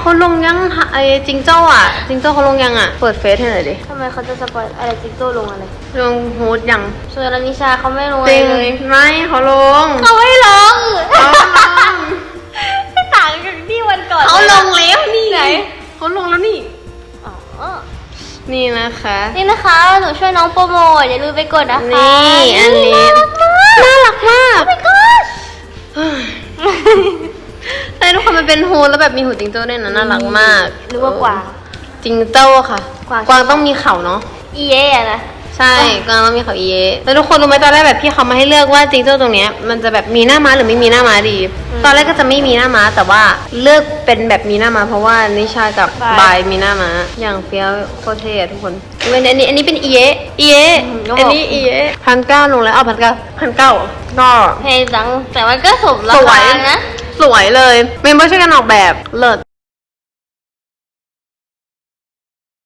เขาลงยังไอ้จิงโจ้อะ จิงโจ้เขาลงยังอะ เปิดเฟซให้หน่อยดิ ทำไมเขาจะสปอยอะไรจิงโจ้ลงอะไรลงฮูดยังส่วนอนิชาเขาไม่ลงอะจไรริงเลยไม่เขาลง เขาไม่ลงเขาลงต่างจากที่วันก่อนเขาลงแล้วนี่ไหนเขาลงแล้วนี่ อ๋อนี่นะคะ นี่นะคะ หนูช่วยน้องโปรโมทอย่าลืมไปกดนะคะนี่อันนี้น่า มันเป็นฮูดแล้วแบบมีหูจิงโจ้ด้วยนะน่ารักมากหรือว่ากวาง จิงโจ้ค่ะ กวาง กวางต้องมีเขาเนาะ อีเอะนะ ใช่ กวางต้องมีเขาเอเยแล้วทุกคนรู้ไหมตอนแรกแบบพี่เขามาให้เลือกว่าจิงโจ้ตรงเนี้ยมันจะแบบมีหน้าม้าหรือไม่มีหน้าม้าดี ตอนแรกก็จะไม่มีหน้าม้าแต่ว่าเลือกเป็นแบบมีหน้าม้าเพราะว่านิชากับบายมีหน้าม้าอย่างเฟี้ยวโคตรเท่อะทุกคนอันนี้อันนี้อันนี้เป็นเอเยเอเยอันนี้เอเยพันเก้าลงแล้วเอาพันเก้าพันเก้าก็เพลงดังแต่ว่าก็สมราสวคายนะ สวยเลยเมมเบอร์ช่วยกันออกแบบเลิศ